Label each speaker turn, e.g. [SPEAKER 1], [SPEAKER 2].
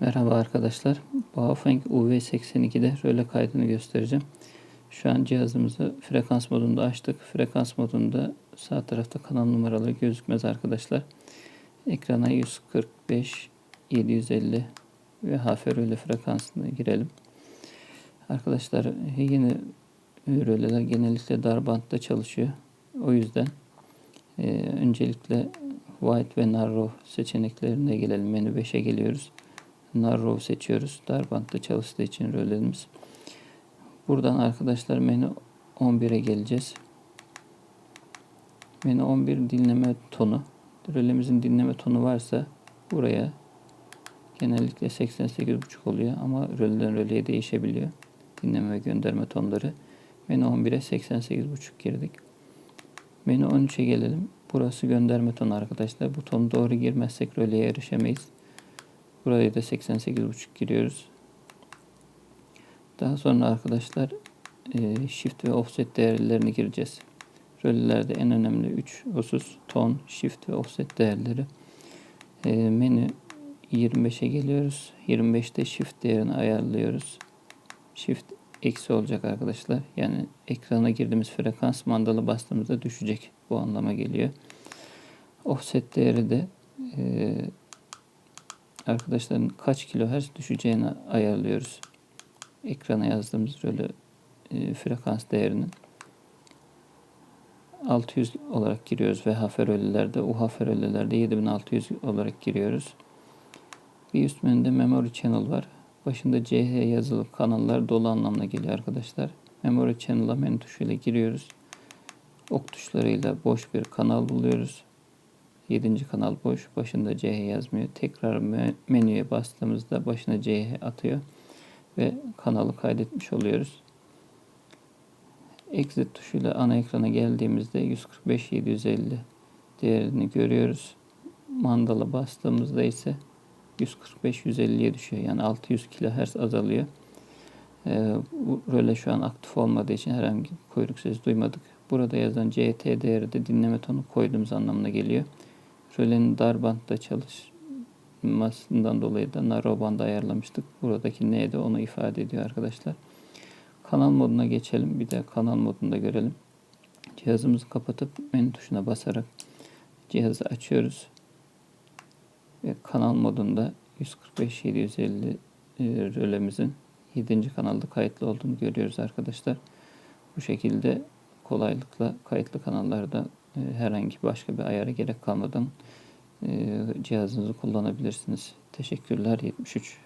[SPEAKER 1] Merhaba arkadaşlar. Baofeng UV82'de röle kaydını göstereceğim. Şu an cihazımızı frekans modunda açtık. Frekans modunda sağ tarafta kanal numaraları gözükmez arkadaşlar. Ekrana 145, 750 ve HF röle frekansını girelim. Arkadaşlar yeni röleler genellikle dar bantta çalışıyor. O yüzden e, öncelikle White ve Narrow seçeneklerine gelelim. Menü 5'e geliyoruz. Narrow seçiyoruz. Dar bantta çalıştığı için rölelerimiz. Buradan arkadaşlar menü 11'e geleceğiz. Menü 11 dinleme tonu. Rölemizin dinleme tonu varsa buraya genellikle 88.5 oluyor ama röleden röleye değişebiliyor. Dinleme ve gönderme tonları. Menü 11'e 88.5 girdik. Menü 13'e gelelim. Burası gönderme tonu arkadaşlar. Bu tonu doğru girmezsek röleye erişemeyiz. Buraya da 88.5 giriyoruz. Daha sonra arkadaşlar e, shift ve offset değerlerini gireceğiz. Rölelerde en önemli 3 husus ton, shift ve offset değerleri. E, menü 25'e geliyoruz. 25'te shift değerini ayarlıyoruz. Shift eksi olacak arkadaşlar. Yani ekrana girdiğimiz frekans mandalı bastığımızda düşecek. Bu anlama geliyor. Offset değeri de e, arkadaşların kaç kilohertz düşeceğini ayarlıyoruz. Ekrana yazdığımız rölü e, frekans değerinin 600 olarak giriyoruz ve rölelerde, UHF rölelerde 7600 olarak giriyoruz. Bir üst menüde memory channel var. Başında CH yazılı kanallar dolu anlamına geliyor arkadaşlar. Memory channel'a menü tuşuyla giriyoruz. Ok tuşlarıyla boş bir kanal buluyoruz. 7. kanal boş. Başında CH yazmıyor. Tekrar menüye bastığımızda başına CH atıyor. Ve kanalı kaydetmiş oluyoruz. Exit tuşuyla ana ekrana geldiğimizde 145-750 değerini görüyoruz. Mandala bastığımızda ise 145-150'ye düşüyor. Yani 600 kHz azalıyor. Ee, bu röle şu an aktif olmadığı için herhangi bir kuyruk sesi duymadık. Burada yazan CT değeri de dinleme tonu koyduğumuz anlamına geliyor. Rölenin dar bantta çalışmasından dolayı da narrow ayarlamıştık. Buradaki N de onu ifade ediyor arkadaşlar. Kanal moduna geçelim. Bir de kanal modunda görelim. Cihazımızı kapatıp menü tuşuna basarak cihazı açıyoruz. Ve kanal modunda 145-750 e, rölemizin 7. kanalda kayıtlı olduğunu görüyoruz arkadaşlar. Bu şekilde kolaylıkla kayıtlı kanallarda herhangi başka bir ayara gerek kalmadan e, cihazınızı kullanabilirsiniz. Teşekkürler 73.